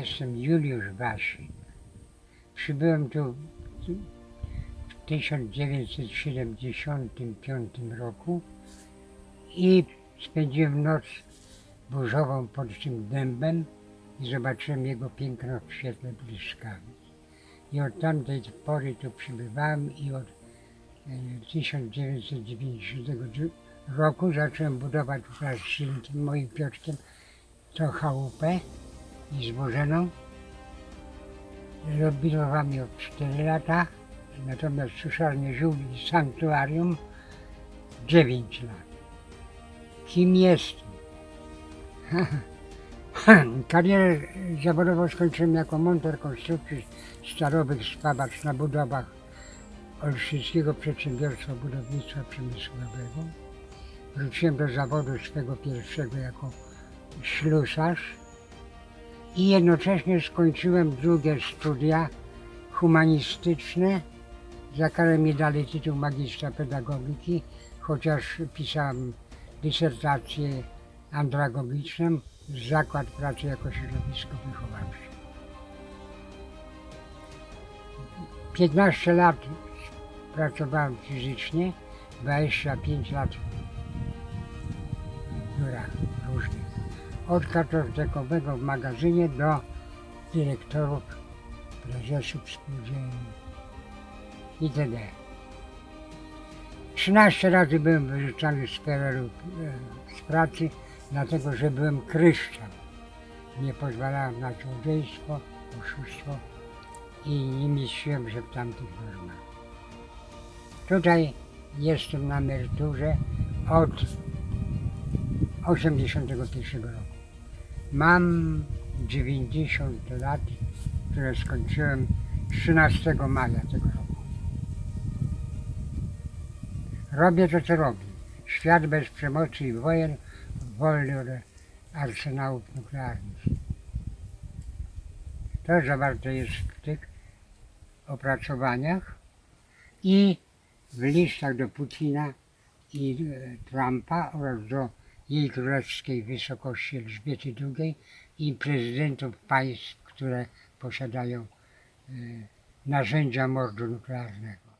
Jestem Juliusz Wasik. Przybyłem tu w 1975 roku i spędziłem noc burzową pod tym dębem i zobaczyłem jego piękno w świetle błyskawic. I od tamtej pory tu przybywałem i od e, 1990 roku zacząłem budować wraz z moim Piotrkiem, tą chałupę i złożoną. Robiłam ją 4 lata, natomiast suszarnię ziół i sanktuarium 9 lat. Kim jestem? Karierę zawodową skończyłem jako monter konstrukcji starowych spawacz na budowach Olsztyńskiego Przedsiębiorstwa Budownictwa Przemysłowego. Wróciłem do zawodu swego pierwszego jako ślusarz i jednocześnie skończyłem drugie studia humanistyczne. Za karę mi dali tytuł magistra pedagogiki, chociaż pisałem dysertację andragogiczną, zakład pracy jako środowisko wychowawcze. 15 lat pracowałem fizycznie, 25 lat w biurach. Od kartotekowego w magazynie do dyrektorów, prezesów spółdzielni itd. 13 razy byłem wyrzucany z PRL-u e, z pracy, dlatego że byłem kryszczem. Nie pozwalałem na złodziejstwo, oszustwo i nie mieściłem się w tamtych normach. Tutaj jestem na emeryturze od 81 roku. Mam 90 lat, które skończyłem 13 maja tego roku. Robię to, co robię. Świat bez przemocy i wojen, wolny od arsenałów nuklearnych. To zawarte jest w tych opracowaniach i w listach do Putina i e, Trumpa oraz do jej królewskiej wysokości Elżbiety II i prezydentów państw, które posiadają e, narzędzia mordu nuklearnego.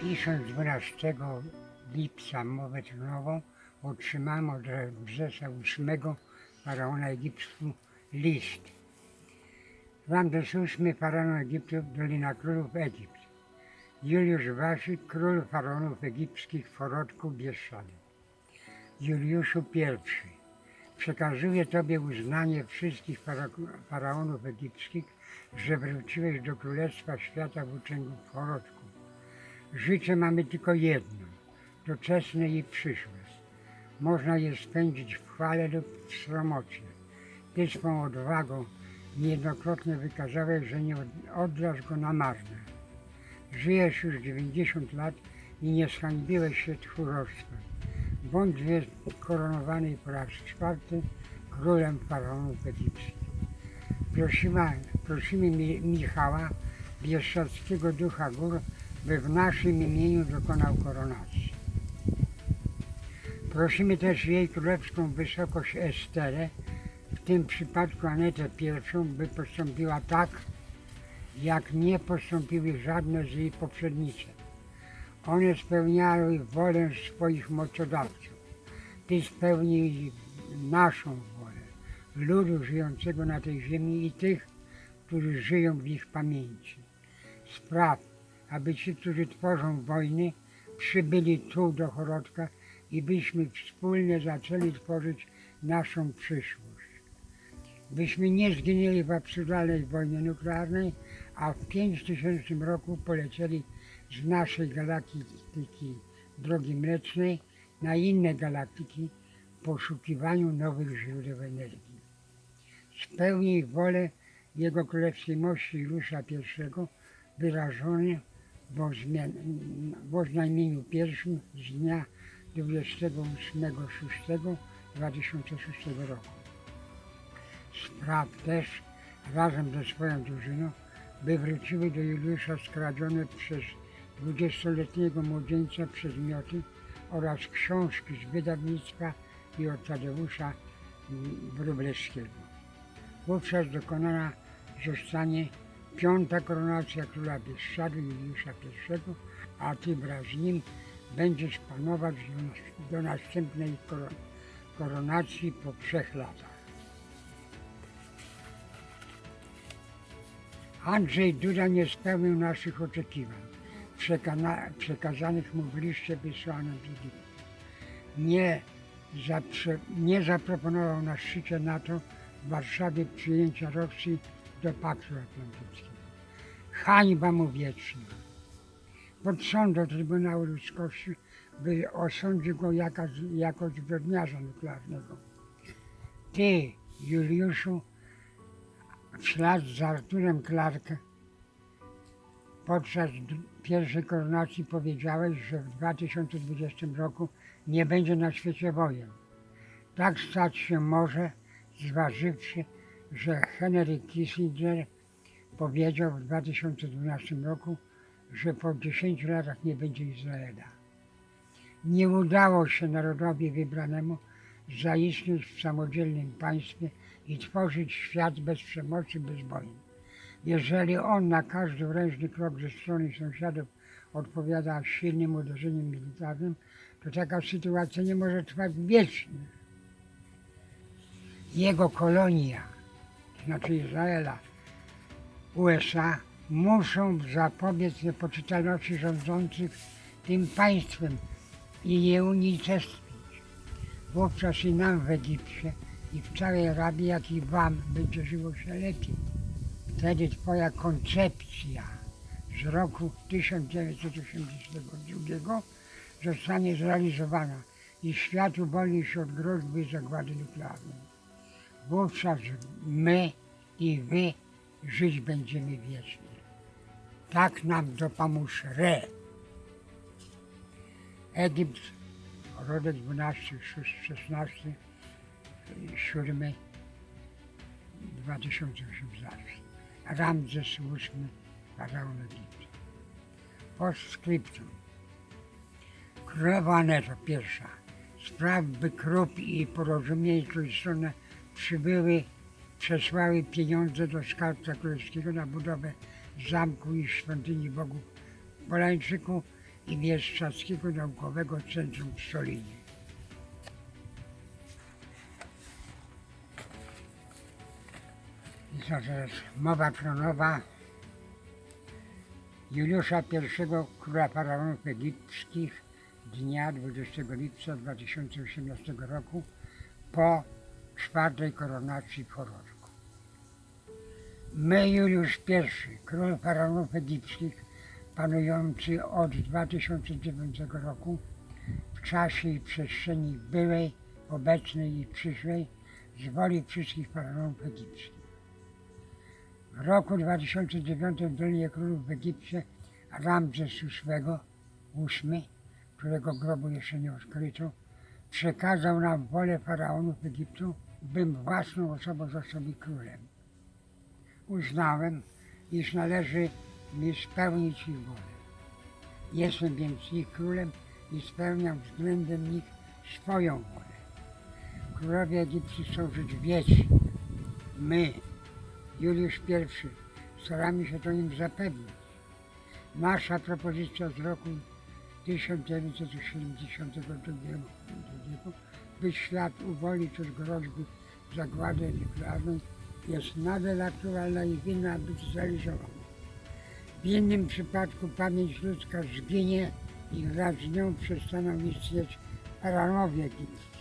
Pisząc 12 lipca mowę tronową otrzymałem od Ramzesa VIII faraona Egiptu list. Ramzes VIII faraon Egiptu, Dolina Królów Egipt. Juliusz Waszyk, król faraonów egipskich w porodku Bieszczady. Juliuszu I, przekazuję Tobie uznanie wszystkich fara- faraonów egipskich, że wróciłeś do Królestwa Świata w w porodku. Życie mamy tylko jedno, doczesne i przyszłe. Można je spędzić w chwale lub w sromocie. Ty swą odwagą niejednokrotnie wykazałeś, że nie od- oddasz go na marne. Żyjesz już 90 lat i nie zhańbiłeś się tchórzostwem. Bądź więc koronowany po raz czwarty królem faraonów egipskich. Prosimy, prosimy Mi- Michała, bieszczadzkiego ducha gór, by w naszym imieniu dokonał koronacji. Prosimy też jej królewską wysokość Esterę, tym przypadku Anetę I, by postąpiła tak, jak nie postąpiły żadne z jej poprzednice. One spełniały wolę swoich mocodawców. Ty spełnij naszą wolę, ludu żyjącego na tej ziemi i tych, którzy żyją w ich pamięci. Spraw, aby ci, którzy tworzą wojny, przybyli tu do Chorodka i byśmy wspólnie zaczęli tworzyć naszą przyszłość. Byśmy nie zginęli w absurdalnej wojnie nuklearnej, a w 5000 roku polecieli z naszej galaktyki drogi mlecznej na inne galaktyki w poszukiwaniu nowych źródeł energii. Spełnij wolę Jego Królewskiej Mości Juliusza I wyrażone w oznajmieniu pierwszym z dnia 28.06.2006 roku. Spraw też razem ze swoją drużyną, by wróciły do Juliusza skradzione przez dwudziestoletniego młodzieńca przedmioty oraz książki z wydawnictwa i od Tadeusza Wróblewskiego. Wówczas dokonana zostanie piąta koronacja króla Bieszczady Juliusza I, a ty wraz z nim będziesz panować do, nas- do następnej koro- koronacji po trzech latach. Andrzej Duda nie spełnił naszych oczekiwań, przekazanych mu w liście wysłanym z. Nie, zaprze- nie zaproponował na szczycie NATO w Warszawie przyjęcia Rosji do Paktu Atlantyckiego. Hańba mu wieczna. Pod sąd Trybunału Ludzkości by osądził go jako, jako zbrodniarza nuklearnego. Ty, Juliuszu, w ślad za Arturem Clarke podczas pierwszej koronacji powiedziałeś, że w 2020 roku nie będzie na świecie wojen. Tak stać się może, zważywszy, że Henry Kissinger powiedział w 2012 roku, że po 10 latach nie będzie Izraela. Nie udało się narodowi wybranemu zaistnieć w samodzielnym państwie i tworzyć świat bez przemocy, bez wojen. Jeżeli on na każdy wręczny krok ze strony sąsiadów odpowiada silnym uderzeniem militarnym, to taka sytuacja nie może trwać wiecznie. Jego kolonia, to znaczy Izraela, USA, muszą zapobiec niepoczytalności rządzących tym państwem i je unicestwić. Wówczas i nam w Egipcie i w całej Arabii, jak i wam będzie żyło się lepiej. Wtedy twoja koncepcja z roku 1982 zostanie zrealizowana i świat uwolni się od groźby zagłady nuklearnej. Wówczas my i wy żyć będziemy wiecznie. Tak nam dopomóż Re. Egipt, rodek 12, 16, 7, 2008 zawsze. Ramzes VIII, faraon Egiptu. Postscriptum. Królowa Aneto pierwsza. Spraw, by i porozumienie trójstronne przybyły, przesłały pieniądze do skarbca królewskiego na budowę zamku i świątyni bogów w Polańczyku i Bieszczadzkiego Naukowego Centrum w Solinie. Mowa tronowa Juliusza I, króla faraonów egipskich dnia 20 lipca 2018 roku po czwartej koronacji w Chorążku. My, Juliusz I, król faraonów egipskich, panujący od 2009 roku w czasie i przestrzeni byłej, obecnej i przyszłej, z woli wszystkich faraonów egipskich. W roku 2009 w Dolinie Królów w Egipcie Ramzes VIII, którego grobu jeszcze nie odkryto, przekazał nam wolę faraonów Egiptu, bym własną osobą został królem. Uznałem, iż należy mi spełnić ich wolę. Jestem więc ich królem i spełniam względem nich swoją wolę. Królowie Egiptu chcą żyć wiecznie. My, Juliusz I, staramy się to im zapewnić. Nasza propozycja z roku 1972, by świat uwolnić od groźby zagłady nuklearnej, jest nadal aktualna i winna być zrealizowana. W innym przypadku pamięć ludzka zginie i wraz z nią przestaną istnieć faraonowie egipscy.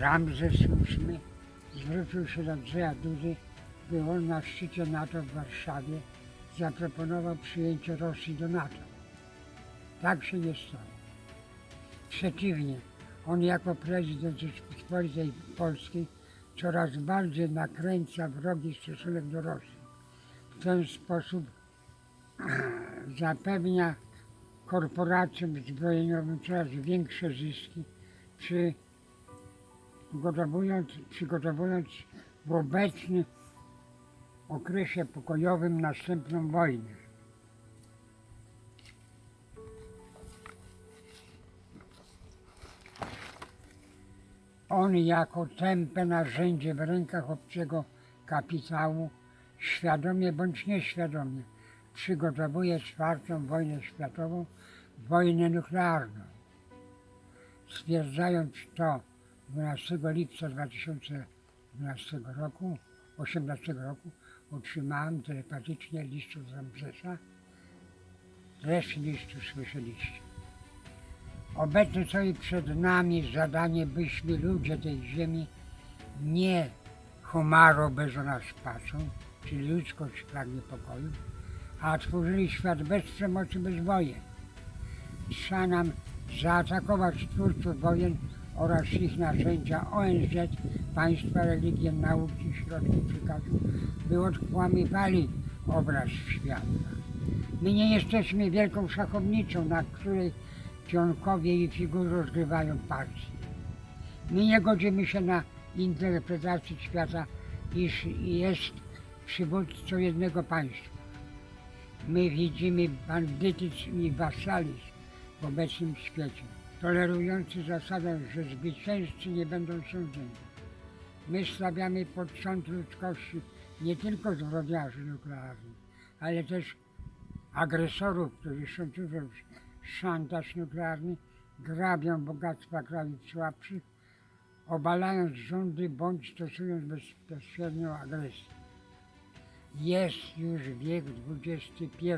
Ramzes VIII zwrócił się do Andrzeja Dudy, by on na szczycie NATO w Warszawie zaproponował przyjęcie Rosji do NATO. Tak się nie stało. Przeciwnie, on jako prezydent Rzeczypospolitej Polskiej coraz bardziej nakręca wrogi stosunek do Rosji. W ten sposób zapewnia korporacjom zbrojeniowym coraz większe zyski przy przygotowując, przygotowując w obecnym okresie pokojowym następną wojnę. On jako tępe narzędzie w rękach obcego kapitału, świadomie bądź nieświadomie, przygotowuje czwartą wojnę światową, wojnę nuklearną. Stwierdzając to, 12 lipca 2012 roku, 18 roku, otrzymałem telepatycznie list od Ramzesa. Treść listu słyszeliście. Obecnie stoi przed nami zadanie, byśmy ludzie tej ziemi nie homaro bez nas patrzą, czyli ludzkość pragnie pokoju, a tworzyli świat bez przemocy, bez wojen. Trzeba nam zaatakować twórców wojen oraz ich narzędzia ONZ, państwa, religie, nauki, środki przekazu, by odkłamywali obraz świata. My nie jesteśmy wielką szachownicą, na której pionkowie i figury rozgrywają partię. My nie godzimy się na interpretację świata, iż jest przywódcą jednego państwa. My widzimy bandytyzm i wasalizm w obecnym świecie, tolerujący zasadę, że zwycięzcy nie będą sądzeni. My stawiamy pod sąd ludzkości nie tylko zbrodniarzy nuklearnych, ale też agresorów, którzy szacują szantaż nuklearny, grabią bogactwa krajów słabszych, obalając rządy bądź stosując bezpośrednią agresję. Jest już wiek XXI.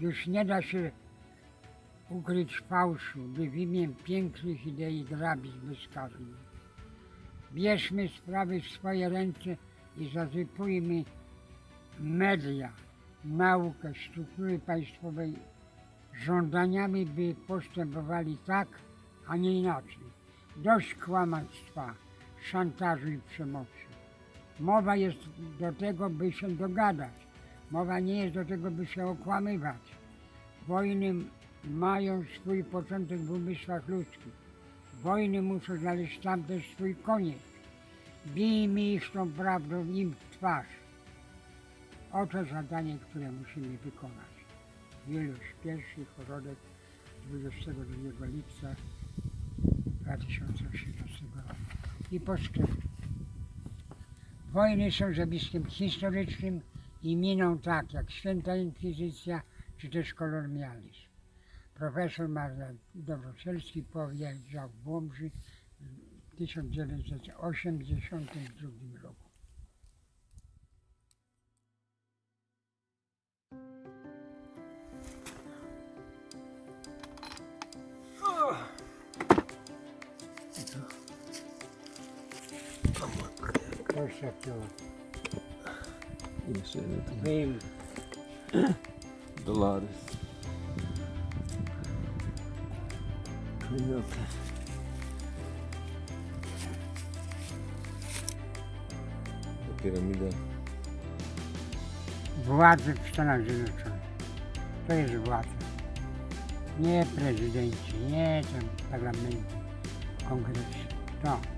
Już nie da się ukryć fałszu, by w imię pięknych idei grabić bezkarnie. Bierzmy sprawy w swoje ręce i zasypujmy media, naukę, struktury państwowej żądaniami, by postępowali tak, a nie inaczej. Dość kłamstwa, szantażu i przemocy. Mowa jest do tego, by się dogadać. Mowa nie jest do tego, by się okłamywać. Wojny mają swój początek w umysłach ludzkich. Wojny muszą znaleźć tam też swój koniec. Bijmy ich tą prawdą im w twarz. Oto zadanie, które musimy wykonać. Juliusz I, Chorodek, 22 lipca 2018 roku. I podskryptum. Wojny są zjawiskiem historycznym i miną tak jak święta inkwizycja czy też kolonializm. Profesor Marian Dobroszelski powiedział w Łomży w 1982 roku. Coś takiego. Jeszcze jeden dolary. Pieniądze. Ta Piramida. władzy w Stanach Zjednoczonych. To jest władza. Nie prezydenci, nie tam parlamenty, kongresy. To.